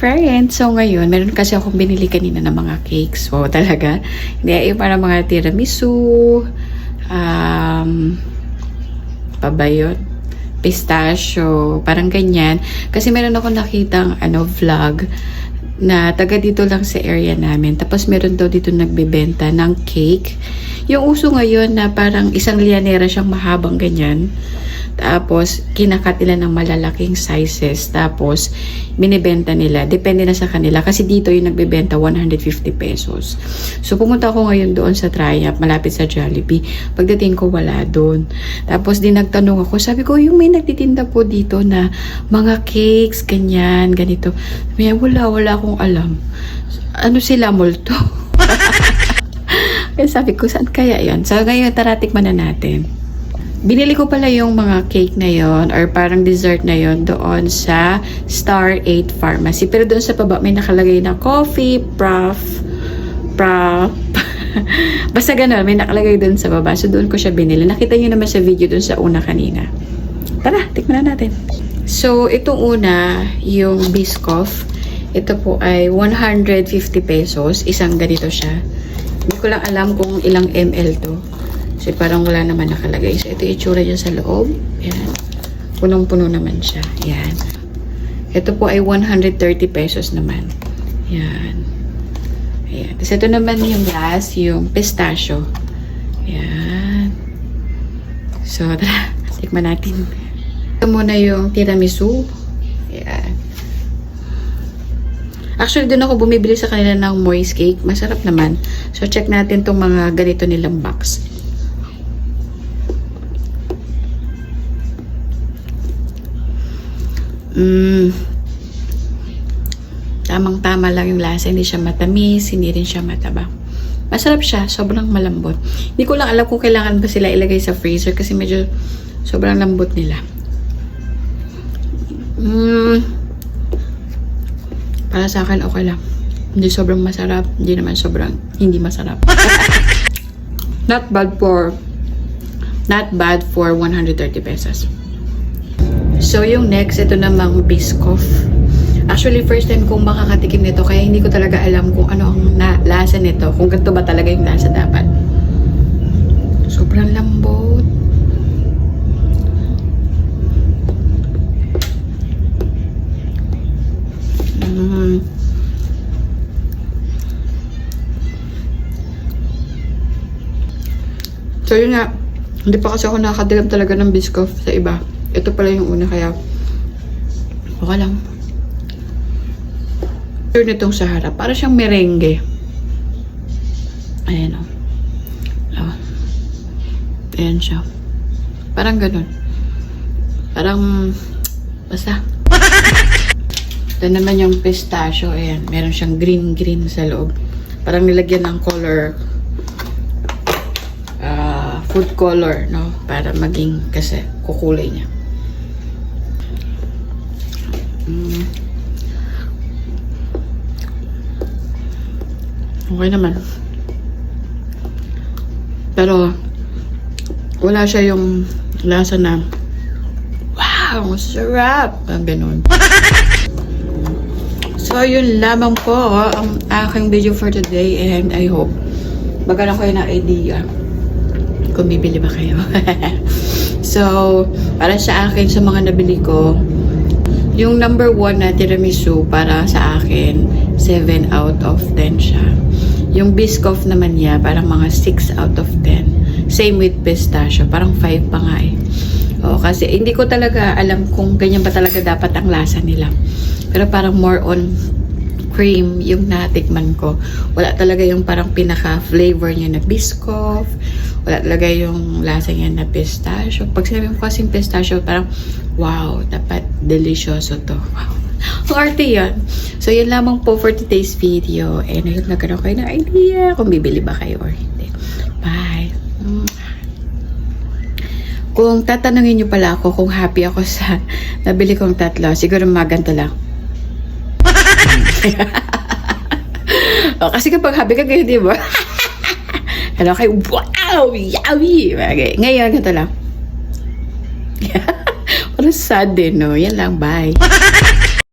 friends! So ngayon, meron kasi akong binili kanina ng mga cakes. So talaga, hindi yung para mga tiramisu, um, pa ba yun? Pistachio, parang ganyan. Kasi meron ako nakitang ano, vlog na taga dito lang sa area namin. Tapos meron daw dito nagbebenta ng cake. Yung uso ngayon na parang isang lianera siyang mahabang ganyan. Tapos, kinakat nila ng malalaking sizes. Tapos, binibenta nila. Depende na sa kanila. Kasi dito yung nagbebenta 150 pesos. So, pumunta ako ngayon doon sa Triumph, malapit sa Jollibee. Pagdating ko, wala doon. Tapos, din nagtanong ako. Sabi ko, yung may nagtitinda po dito na mga cakes, ganyan, ganito. Sabi wala, wala akong alam. Ano sila, multo? Kaya sabi ko, saan kaya yon So, ngayon, tara, tikman na natin. Binili ko pala yung mga cake na yon or parang dessert na yon doon sa Star 8 Pharmacy. Pero doon sa baba may nakalagay na coffee, prof, prof. Basta ganun, may nakalagay doon sa baba. So doon ko siya binili. Nakita niyo naman sa video doon sa una kanina. Tara, tikman na natin. So, itong una, yung Biscoff. Ito po ay 150 pesos. Isang ganito siya. Hindi ko lang alam kung ilang ml to. Kasi parang wala naman nakalagay. So, ito itsura niya sa loob. Ayan. Punong-puno naman siya. Ayan. Ito po ay 130 pesos naman. Ayan. Ayan. Tapos ito naman yung last, yung pistachio. Ayan. So, tara. Tikman natin. Ito muna yung tiramisu. Ayan. Actually, doon ako bumibili sa kanila ng moist cake. Masarap naman. So, check natin tong mga ganito nilang box. Mm. Tamang-tama lang yung lasa. Hindi siya matamis, hindi rin siya mataba. Masarap siya. Sobrang malambot. Hindi ko lang alam kung kailangan ba sila ilagay sa freezer kasi medyo sobrang lambot nila. Mm. Para sa akin, okay lang. Hindi sobrang masarap. Hindi naman sobrang hindi masarap. not bad for not bad for 130 pesos. So, yung next, ito namang Biscoff. Actually, first time kong makakatikim nito, kaya hindi ko talaga alam kung ano ang lasa nito. Kung ganito ba talaga yung lasa dapat. Sobrang lambot. Mm. So, yun nga. Hindi pa kasi ako nakakadilam talaga ng Biscoff sa iba. Ito pala yung una kaya okay lang. Sure nitong sa harap. Para siyang merengue. Ayan o. Oh. Ayan siya. Parang ganun. Parang basta. Ito naman yung pistachio. Ayan. Meron siyang green-green sa loob. Parang nilagyan ng color ah, food color, no? Para maging kasi kukulay niya. Mm. Okay naman. Pero, wala siya yung lasa na, wow, sarap! Ang ganun. so, yun lamang po ang aking video for today and I hope magkaroon kayo ng idea kung bibili ba kayo. so, para sa akin, sa mga nabili ko, yung number one na tiramisu para sa akin, 7 out of 10 siya. Yung Biscoff naman niya, parang mga 6 out of 10. Same with pistachio, parang 5 pa nga eh. O, kasi hindi ko talaga alam kung ganyan ba talaga dapat ang lasa nila. Pero parang more on cream yung natikman ko. Wala talaga yung parang pinaka-flavor niya na Biscoff. Wala talaga yung lasa niya na pistachio. Pag sinabi mo kasing pistachio, parang wow, dapat delicioso to. Wow. Ang arte yun. So, yun lamang po for today's video. And I hope nagkaroon kayo ng idea kung bibili ba kayo or hindi. Bye! Mm. Kung tatanungin niyo pala ako kung happy ako sa nabili kong tatlo, siguro maganto lang. o, kasi kapag happy ka kayo, di ba? Hello kay wow! Yawi! Okay. Ngayon, ito lang. Parang sad din, no? Yan lang, bye.